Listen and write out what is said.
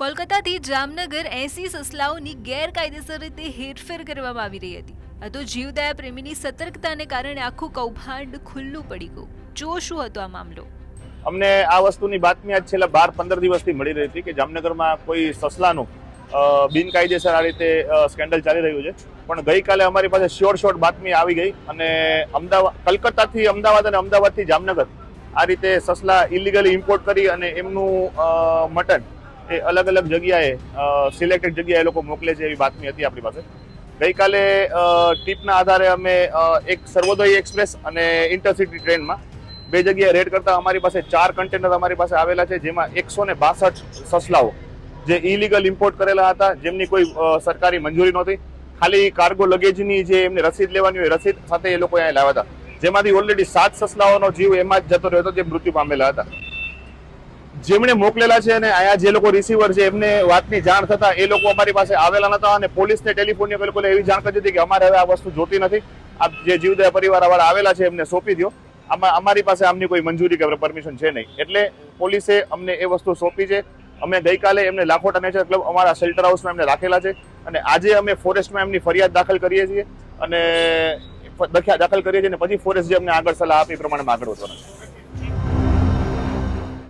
કોલકાતાથી જામનગર એસી સસલાઓની ગેરકાયદેસર રીતે હેરફેર કરવામાં આવી રહી હતી. આ તો જીવદયા પ્રેમીની સતર્કતાને કારણે આખું કૌભાંડ ખુલ્લું પડી ગયું. જો શું હતો આ મામલો. અમને આ વસ્તુની બાતમી આજ છેલ્લા બાર પંદર દિવસથી મળી રહી હતી કે જામનગરમાં કોઈ સસલાનું બિનકાયદેસર આ રીતે સ્કેન્ડલ ચાલી રહ્યું છે. પણ ગઈકાલે અમારી પાસે શ્યોર શોર્ટ બાતમી આવી ગઈ અને અમદાવાદ, કલકત્તાથી અમદાવાદ અને અમદાવાદથી જામનગર આ રીતે સસલા ઇલીગલી ઇમ્પોર્ટ કરી અને એમનું મટન એ અલગ અલગ જગ્યાએ સિલેક્ટેડ જગ્યાએ લોકો મોકલે છે એવી બાતમી હતી આપણી પાસે. ગઈકાલે ટીપના આધારે અમે એક સર્વોદય એક્સપ્રેસ અને ઇન્ટરસિટી ટ્રેનમાં બે જગ્યાએ રેડ કરતા અમારી પાસે ચાર કન્ટેનર અમારી પાસે આવેલા છે, જેમાં એકસો ને બાસઠ સસલાઓ જે ઇલીગલ ઇમ્પોર્ટ કરેલા હતા, જેમની કોઈ સરકારી મંજૂરી નહોતી. ખાલી કાર્ગો લગેજની જે એમની રસીદ લેવાની હોય રસીદ સાથે એ લોકો અહીંયા લાવ્યા હતા. જેમાંથી ઓલરેડી સાત સસલાઓનો જીવ એમાં જ જતો રહ્યો હતો, જે મૃત્યુ પામેલા હતા. જેમણે મોકલેલા છે અને અહીંયા જે લોકો રિસીવર છે, એમને વાતની જાણ થતા એ લોકો અમારી પાસે આવેલા નતા અને પોલીસને ટેલિફોન એ એવી જાણ કરી હતી કે અમારે હવે આ વસ્તુ જોતી નથી. આ જે જીવદયા પરિવાર વાળા આવેલા છે, એમને સોંપી દો આમાં અમારી પાસે આમની કોઈ મંજૂરી કે પરમિશન છે નહીં. એટલે પોલીસે અમને એ વસ્તુ સોંપી છે. અમે ગઈકાલે એમને લાખોટા નેચર ક્લબ અમારા શેલ્ટર હાઉસમાં એમને રાખેલા છે અને આજે અમે ફોરેસ્ટમાં એમની ફરિયાદ દાખલ કરીએ છીએ અને દાખલ કરીએ છીએ અને પછી ફોરેસ્ટ જે અમને આગળ સલાહ આપી પ્રમાણે આગળ વધવાના છે